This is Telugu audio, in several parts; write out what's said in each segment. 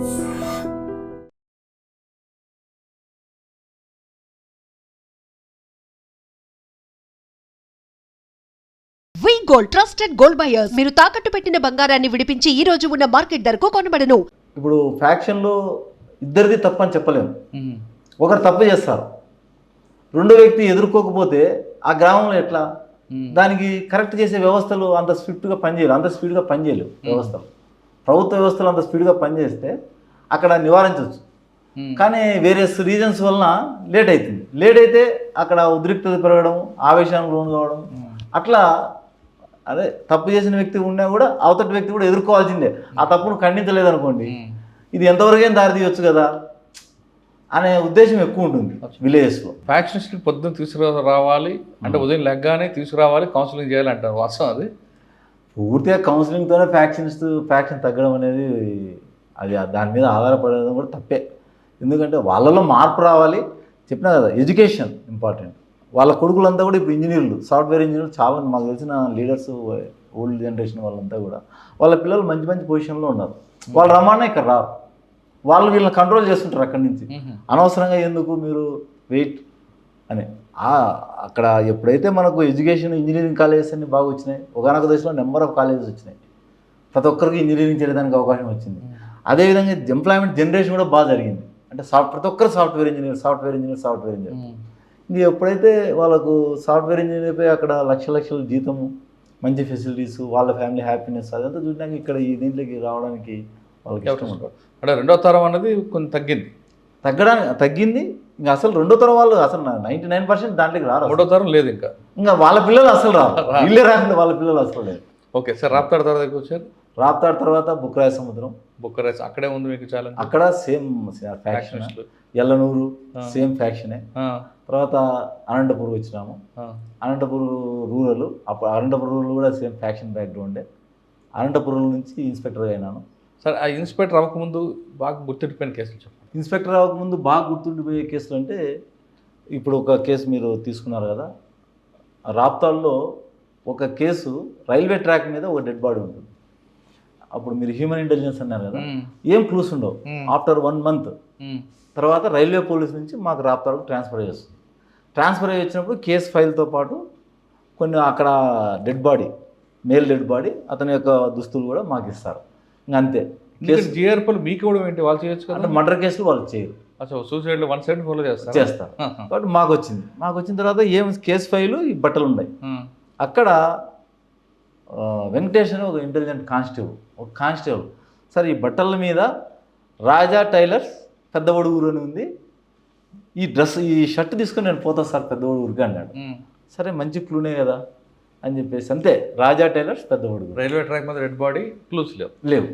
We gold trusted gold buyers మీరు తాకట్టు పెట్టిన బంగారాన్ని విడిపించి ఈ రోజు ఉన్న మార్కెట్ ధరకు కొనబడను. ఇప్పుడు ఫ్యాక్షన్లో ఇద్దరిది తప్పని చెప్పలేము ఒకరు తప్పు చేస్తారు. రెండో వ్యక్తి ఎదుర్కోకపోతే ఆ గ్రామంలో ఎట్లా? దానికి కరెక్ట్ చేసే వ్యవస్థలు అంత స్విఫ్ట్గా పనిచేయరు అంత స్పీడ్గా పనిచేయలేవు వ్యవస్థలు. ప్రభుత్వ వ్యవస్థలు అంత స్పీడ్గా పనిచేస్తే అక్కడ నివారించవచ్చు. కానీ వేరే రీజన్స్ వలన లేట్ అవుతుంది లేట్ అయితే అక్కడ ఉద్రిక్తత పెరగడం ఆవేశానికి లోను కావడం అట్లా అదే తప్పు చేసిన వ్యక్తి ఉన్నా కూడా అవతటి వ్యక్తి కూడా ఎదుర్కోవాల్సిందే. ఆ తప్పును ఖండించలేదు అనుకోండి ఇది ఎంతవరకైనా దారి తీయొచ్చు కదా అనే ఉద్దేశం ఎక్కువ ఉంటుంది విలేజెస్లో. ఫ్యాక్షనిస్ట్ పొద్దున్న తీసుకురావాలి అంటే ఉదయం లెగ్గానే తీసుకురావాలి కౌన్సిలింగ్ చేయాలి అంటారు. వాస్తవం అది? పూర్తిగా కౌన్సిలింగ్తోనే ఫ్యాక్షనిస్ట్ ఫ్యాక్షన్ తగ్గడం అనేది అది దాని మీద ఆధారపడడం కూడా తప్పే. ఎందుకంటే వాళ్ళలో మార్పు రావాలి. చెప్పినా కదా ఎడ్యుకేషన్ ఇంపార్టెంట్ వాళ్ళ కొడుకులంతా కూడా ఇప్పుడు ఇంజనీర్లు సాఫ్ట్వేర్ ఇంజనీర్లు చాలా మాకు తెలిసిన లీడర్స్ ఓల్డ్ జనరేషన్ వాళ్ళంతా కూడా. వాళ్ళ పిల్లలు మంచి మంచి పొజిషన్లో ఉన్నారు. వాళ్ళు రమానా ఇక్కడ రారు వాళ్ళు వీళ్ళని కంట్రోల్ చేస్తుంటారు అక్కడి నుంచి. అనవసరంగా ఎందుకు మీరు వెయిట్ అని. అక్కడ ఎప్పుడైతే మనకు ఎడ్యుకేషన్ ఇంజనీరింగ్ కాలేజెస్ అన్ని బాగా వచ్చినాయి ఒకనొక దశలో నెంబర్ ఆఫ్ కాలేజెస్ వచ్చినాయి. ప్రతి ఒక్కరికి ఇంజనీరింగ్ చేయడానికి అవకాశం వచ్చింది. అదేవిధంగా ఎంప్లాయ్మెంట్ జనరేషన్ కూడా బాగా జరిగింది. అంటే సాఫ్ట్ ప్రతి ఒక్కరు software engineer software engineer software engineer. ఇంక ఎప్పుడైతే వాళ్ళకు సాఫ్ట్వేర్ ఇంజనీర్ పై అక్కడ లక్ష లక్షల జీతము మంచి ఫెసిలిటీస్ వాళ్ళ ఫ్యామిలీ హ్యాపీనెస్ అదంతా చూడడానికి ఇక్కడ ఈ దీంట్లోకి రావడానికి వాళ్ళకి ఇష్టం ఉంటుంది. అంటే రెండో తరం అనేది కొంచెం తగ్గింది. తగ్గడానికి తగ్గింది. ఇంకా అసలు రెండో తరం వాళ్ళు అసలు నైంటీ నైన్ పర్సెంట్ దాంట్లోకి రారు. మూడో తరం లేదు ఇంకా. ఇంకా వాళ్ళ పిల్లలు అసలు రారు. వీళ్ళే రాకుండా వాళ్ళ పిల్లలు అసలు లేదు ఓకే సార్ రాప్తాడు తర్వాత వచ్చారు? రాప్తాడ్ తర్వాత బుక్రాయ సముద్రం. బుక్ రైస్ అక్కడే ఉంది మీకు ఛాలెంజ్ అక్కడ సేమ్ ఫ్యాక్షన్. ఎల్లనూరు సేమ్ ఫ్యాక్షనే. తర్వాత అనంతపూర్ వచ్చినాము. అనంతపూర్ రూరల్ అప్పుడు అనంతపూర్ రూరల్ కూడా సేమ్ ఫ్యాక్షన్ బ్యాక్గ్రౌండే. అనంతపూర్ నుంచి ఇన్స్పెక్టర్ అయినాను. సార్ ఆ ఇన్స్పెక్టర్ అవ్వకముందు బాగా గుర్తుండిపోయిన కేసులు చెప్పండి. ఇన్స్పెక్టర్ అవ్వకముందు బాగా గుర్తుండిపోయే కేసులు అంటే ఇప్పుడు ఒక కేసు మీరు తీసుకున్నారు కదా రాప్తాల్లో ఒక కేసు రైల్వే ట్రాక్ మీద ఒక డెడ్ బాడీ ఉంటుంది. అప్పుడు మీరు హ్యూమన్ ఇంటెలిజెన్స్ అన్నారు కదా ఏం క్లూస్ ఉండవు. After one month. తర్వాత రైల్వే పోలీస్ నుంచి మాకు రాప్తాలకు ట్రాన్స్ఫర్ చేస్తుంది ట్రాన్స్ఫర్ అయ్యి వచ్చినప్పుడు కేసు ఫైల్తో పాటు కొన్ని అక్కడ dead body male dead body అతని యొక్క దుస్తులు కూడా మాకు ఇస్తారు. ఇంకా అంతే. జిఆర్పీలు మీకు కూడా ఏంటి? వాళ్ళు చేయొచ్చు కదా? అంటే మర్డర్ కేసులు వాళ్ళు చేయరు. అసలు సూసైడ్ వన్ సైడ్ ఫాలో చేస్తారు? చేస్తారు. కాబట్టి మాకు వచ్చింది. మాకు వచ్చిన తర్వాత ఏం కేసు ఫైలు ఈ బట్టలు ఉన్నాయి. అక్కడ వెంకటేష్ అని ఒక ఇంటెలిజెంట్ కానిస్టేబుల్ ఒక కానిస్టేబుల్ సార్ ఈ బట్టల మీద రాజా టైలర్స్ పెద్ద ఒడుగురు అని ఉంది. ఈ డ్రెస్ ఈ షర్ట్ తీసుకొని నేను పోతా సార్ పెద్ద ఒడుగురికి అన్నాడు. సరే మంచి క్లూనే కదా అని చెప్పేసి. అంతే రాజా టైలర్స్ పెద్ద ఒడుగురు. రైల్వే ట్రాక్ మీద రెడ్ బాడీ క్లూస్ లేవు. లేవు.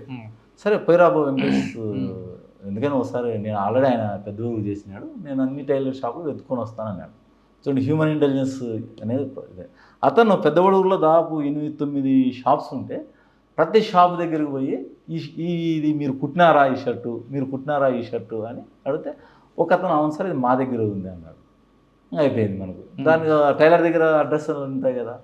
సరే పోయిరాబో వెంకటేష్ ఎందుకని ఒకసారి నేను ఆల్రెడీ ఆయన పెద్ద ఊరు చేసినాడు. నేను అన్ని టైలర్ షాపులు వెతుక్కొని వస్తాను అన్నాడు. చూడండి హ్యూమన్ ఇంటెలిజెన్స్ అనేది. అతను పెద్ద ఊరులో దాదాపు ఎనిమిది తొమ్మిది షాప్స్ ఉంటే ప్రతి షాప్ దగ్గరికి పోయి ఈ ఈ ఇది మీరు కుట్టినారా ఈ షర్టు? మీరు కుట్టినారా ఈ షర్టు? అని అడిగితే ఒక అతను అవును సార్ ఇది మా దగ్గర ఉంది అన్నాడు. అయిపోయింది మనకు. దానికి ఆ టైలర్ దగ్గర అడ్రస్ ఉంటాయి కదా.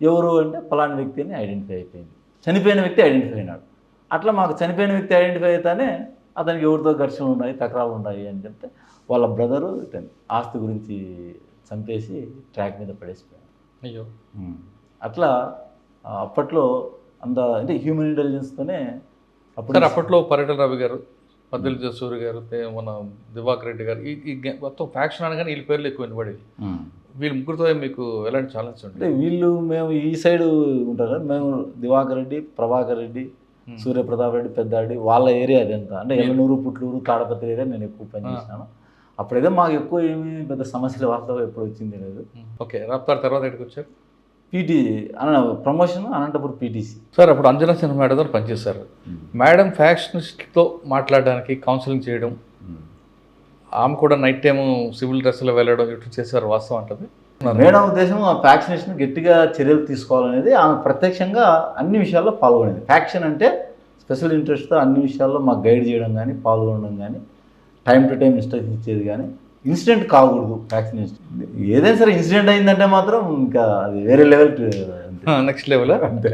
ఎవరు అంటే ఫలాని వ్యక్తి అని ఐడెంటిఫై అయిపోయింది. చనిపోయిన వ్యక్తి ఐడెంటిఫై అయినాడు. అట్లా మాకు చనిపోయిన వ్యక్తి ఐడెంటిఫై అయితేనే అతనికి ఎవరితో ఘర్షణలు ఉన్నాయి తకరాలు ఉన్నాయి అని చెప్తే వాళ్ళ బ్రదరు ఆస్తి గురించి చంపేసి ట్రాక్ మీద పడేసిపోయాడు. అయ్యో. అట్లా అప్పట్లో అంత అంటే హ్యూమన్ ఇంటెలిజెన్స్తోనే అప్పుడు సార్ అప్పట్లో పర్యటన రవి గారు పద్దెల సూర్య గారు మన దివాకర్ రెడ్డి గారు ఈ మొత్తం ఫ్యాక్షన్ అనగానే వీళ్ళ పేర్లు ఎక్కువ వినబడేవి. ఉమ్. వీళ్ళ ముగ్గురితో మీకు ఎలాంటి ఛాలెంజ్ ఉంటాయి వీళ్ళు మేము ఈ సైడ్ ఉంటారు మేము దివాకర్ రెడ్డి ప్రభాకర్ రెడ్డి సూర్యప్రతాప్ రెడ్డి పెద్దారెడ్డి వాళ్ళ ఏరియా అదంతా అంటే ఎల్లనూరు పుట్లూరు తాడపత్రి ఏరియా నేను ఎక్కువ పనిచేసినాను అప్పుడైతే మాకు ఎక్కువ ఏమీ పెద్ద సమస్యలు వాస్తవం ఎప్పుడు వచ్చింది లేదు. ఓకే రాప్తారు తర్వాత ఎక్కడికి వచ్చారు? పీటీ అన ప్రమోషన్ అనంతపురం పీటీసీ. సార్ అప్పుడు అంజనా సినిమా మేడం పనిచేశారు. మేడం ఫ్యాక్షనిస్ట్తో మాట్లాడడానికి కౌన్సిలింగ్ చేయడం. ఆమె కూడా నైట్ టైం సివిల్ డ్రెస్లో వెళ్ళడం ఇటు చేశారు వాస్తవం అంటది? మేడం ఉద్దేశం ఆ ఫ్యాక్షనేషన్ గట్టిగా చర్యలు తీసుకోవాలనేది ఆమె ప్రత్యక్షంగా అన్ని విషయాల్లో పాల్గొనేది. ఫ్యాక్షన్ అంటే స్పెషల్ ఇంట్రెస్ట్తో అన్ని విషయాల్లో మాకు గైడ్ చేయడం కానీ పాల్గొనడం కానీ టైం టు టైం ఇన్స్ట్రక్షన్ ఇచ్చేది కానీ ఇన్సిడెంట్ కాకూడదు ఫ్యాక్సినేషన్ ఏదైనా సరే ఇన్సిడెంట్ అయిందంటే మాత్రం ఇంకా అది వేరే లెవెల్ నెక్స్ట్ లెవెల్ అంతే.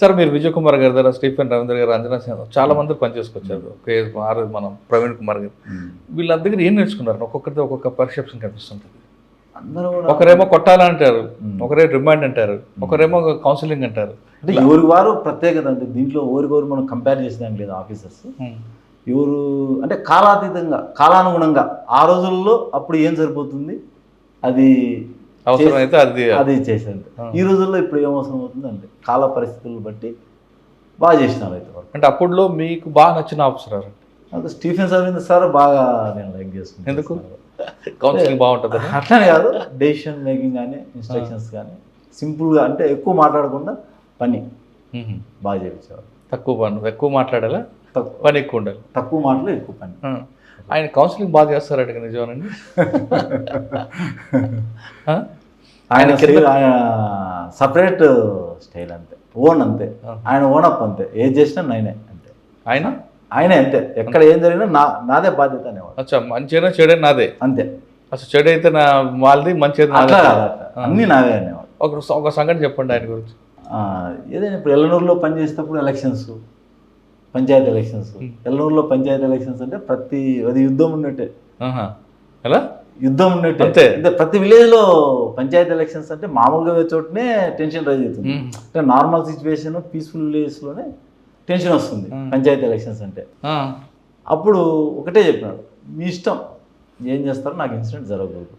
సార్ మీరు విజయ్ కుమార్ గారి దగ్గర స్టీఫెన్ రవీంద్ర గారు అంజనా సింగ్ చాలా మంది పనిచేసుకొచ్చారు. కేఎస్ ఆర్ మనం ప్రవీణ్ కుమార్ గారు. వీళ్ళ దగ్గర ఏం నేర్చుకున్నారు? ఒక్కొక్కరితో ఒక్కొక్క పర్సెప్షన్ కనిపిస్తుంటుంది. ఒకరేమో కొట్టాలంటారు ఒకరే రిమైండ్ అంటారు ఒకరేమో కౌన్సిలింగ్ అంటారు. అంటే ఎవరికి వారు ప్రత్యేకత అంటే దీంట్లో ఎవరికొరు మనం కంపేర్ చేసేదానికి లేదు ఆఫీసర్స్. ఎవరు అంటే కాలాతీతంగా కాలానుగుణంగా ఆ రోజుల్లో అప్పుడు ఏం సరిపోతుంది? అది అవసరం అయితే అది అది చేసేది ఈ రోజుల్లో ఇప్పుడు ఏం అవసరం అవుతుంది అంటే కాల పరిస్థితులను బట్టి బాగా చేసినారు అయితే అంటే అప్పుడులో మీకు బాగా నచ్చిన ఆఫీసర్ ఎవరు? నాకు స్టీఫెన్ సర్వింద్ సార్ బాగా నేను లైక్ చేసుకుంటాను ఎందుకు? కౌన్సిలింగ్ బాగుంటుంది అట్లానే కాదు డెసిషన్ మేకింగ్ కానీ ఇన్స్ట్రక్షన్స్ కానీ సింపుల్గా అంటే ఎక్కువ మాట్లాడకుండా పని బాగా చేయించేవారు తక్కువ పని ఎక్కువ మాట్లాడాలా? తక్కువ. పని ఎక్కువ ఉండాలి. తక్కువ మాటలు ఎక్కువ పని. ఆయన కౌన్సిలింగ్ బాగా చేస్తారట నిజమేనండి? ఆయన ఆయన సపరేట్ స్టైల్ అంతే. ఓన్ అంతే. ఆయన ఓన్ అప్ అంతే. ఏది చేసినా నేనే అంతే. ఆయన? ఆయనే అంతే. ఎక్కడ ఏం జరిగినా నా నాదే బాధ్యత అనేవాడు. అచ్చా మంచిగా చెడైనా నాదే? అంతే. అసలు చెడు అయితే నా వాళ్ళది మంచి అయితే అట్లా నాదే కాదు అట్లా. అన్నీ నావే అనేవాడు. ఒక ఒక సంగతి చెప్పండి ఆయన గురించి. ఏదైనా ఇప్పుడు ఎల్లనూరులో పనిచేసేటప్పుడు ఎలక్షన్స్. పంచాయతీ ఎలక్షన్స్. ఎల్లనూరులో పంచాయతీ ఎలక్షన్స్ అంటే ప్రతి అది యుద్ధం ఉన్నట్టే. ఎలా? యుద్ధం ఉన్నట్టే. అంతే. అంటే ప్రతి విలేజ్లో పంచాయతీ ఎలక్షన్స్ అంటే మామూలుగా చోటనే టెన్షన్ రైజ్ అవుతుంది. అంటే నార్మల్ సిచ్యువేషన్ పీస్ఫుల్ విలేజ్లోనే టెన్షన్ వస్తుంది పంచాయతీ ఎలక్షన్స్ అంటే. అప్పుడు ఒకటే చెప్పినాడు మీ ఇష్టం ఏం చేస్తారో నాకు ఇన్సిడెంట్ జరగకూడదు.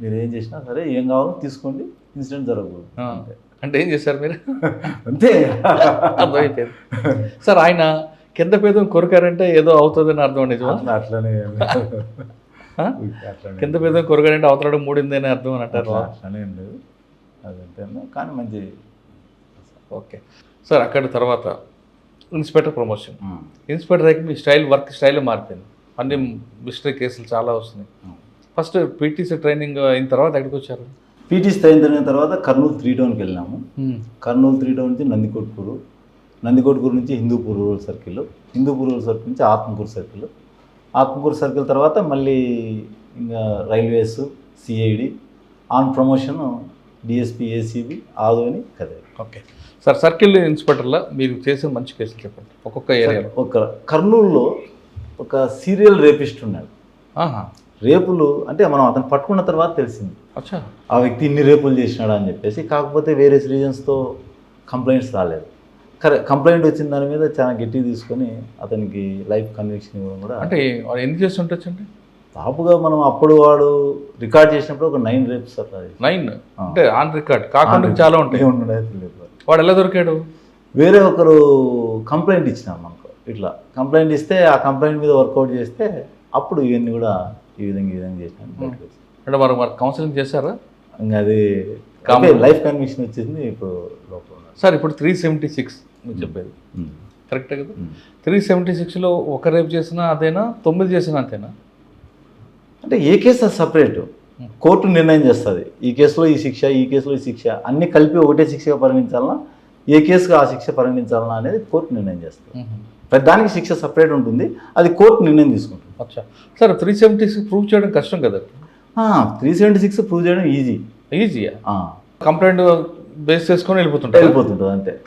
మీరు ఏం చేసినా సరే ఏం కావాలో తీసుకోండి ఇన్సిడెంట్ జరగకూడదు. అంతే. అంటే ఏం చేశారు మీరు? అంతే. అర్థమైపోయింది. సార్ ఆయన కింద పేదం కొరికారంటే ఏదో అవుతుందని అర్థం నిజమా? అట్లా అట్లనే కింద పేదం కొరగారంటే అవతలడు మూడింది అని అర్థం అని అంటారు అట్లా అట్లనే లేదు. అదంతే కానీ మంచి ఓకే. సార్ అక్కడ తర్వాత ఇన్స్పెక్టర్ ప్రమోషన్. ఇన్స్పెక్టర్ అయితే మీ స్టైల్ వర్క్ స్టైల్ మారిపోయింది. అన్ని మిస్టరీ కేసులు చాలా వస్తున్నాయి. ఫస్ట్ పీటీసీ ట్రైనింగ్ అయిన తర్వాత ఎక్కడికి వచ్చారు? పీటీ స్థాయి జరిగిన తర్వాత కర్నూలు త్రీ టౌన్కి వెళ్ళినాము కర్నూలు త్రీ టౌన్ నుంచి నందికొట్కూరు నందికొట్కూరు నుంచి Hindupur rural circle Hindupur rural circle నుంచి ఆత్మకూరు సర్కిల్. ఆత్మకూరు సర్కిల్ తర్వాత మళ్ళీ ఇంకా railways CID on promotion DSP ACB Adoni కదే ఓకే. సార్ సర్కిల్ ఇన్స్పెక్టర్లో మీరు చేసిన మంచి కేసులు చెప్పండి. ఒక్కొక్క ఏరియాలో. ఒక కర్నూలులో ఒక సీరియల్ రేపిస్ట్ ఉన్నాడు. రేపులు అంటే మనం అతను పట్టుకున్న తర్వాత తెలిసింది. ఆ వ్యక్తి ఇన్ని రేపులు చేసినాడు అని చెప్పేసి కాకపోతే వేరే రీజన్స్తో కంప్లైంట్స్ రాలేదు. కరే కంప్లైంట్ వచ్చిన దాని మీద చాలా గట్టిగా తీసుకొని అతనికి లైఫ్ కన్విక్షన్ ఇవ్వడం కూడా అంటే చేస్తుండొచ్చు అండి దాపుగా మనం అప్పుడు వాడు రికార్డ్ చేసినప్పుడు ఒక నైన్ రేప్స్ అట్లా. నైన్ అంటే ఆన్ రికార్డ్ కాకుండా చాలా ఉంటాయి తెలియదు వాడు. ఎలా దొరికాడు వేరే ఒకరు కంప్లైంట్ ఇచ్చినారు మనకు ఇట్లా కంప్లైంట్ ఇస్తే ఆ కంప్లైంట్ మీద వర్కౌట్ చేస్తే అప్పుడు ఇవన్నీ కూడా ఈ విధంగా ఈ విధంగా చేసినాను. అంటే మరి మరి కౌన్సిలింగ్ చేశారా ఇంకా అది. లైఫ్ కన్విక్షన్ వచ్చింది ఇప్పుడు లోపల. సార్ ఇప్పుడు త్రీ సెవెంటీ సిక్స్ చెప్పేది. కరెక్టే కదా. త్రీ సెవెంటీ సిక్స్లో ఒక రేపు చేసినా అదేనా తొమ్మిది చేసినా అంతేనా అంటే ఏ కేసు అది సపరేట్ కోర్టు నిర్ణయం చేస్తుంది. ఈ కేసులో ఈ శిక్ష ఈ కేసులో ఈ శిక్ష అన్ని కలిపి ఒకటే శిక్షగా పరిగణించాలన్నా ఏ కేసుగా ఆ శిక్ష పరిగణించాలన్నా అనేది కోర్టు నిర్ణయం చేస్తుంది. ప్రతి దానికి శిక్ష సపరేట్ ఉంటుంది. అది కోర్టు నిర్ణయం తీసుకుంటుంది. అచ్చా. Sir three seventy six prove చేయడం కష్టం కదా? త్రీ సెవెంటీ సిక్స్ ప్రూవ్ చేయడం ఈజీ ఈజీయా కంప్లైంట్ బేస్ చేసుకొని వెళ్ళిపోతుంటారు? వెళ్ళిపోతుంటుంది అంతే.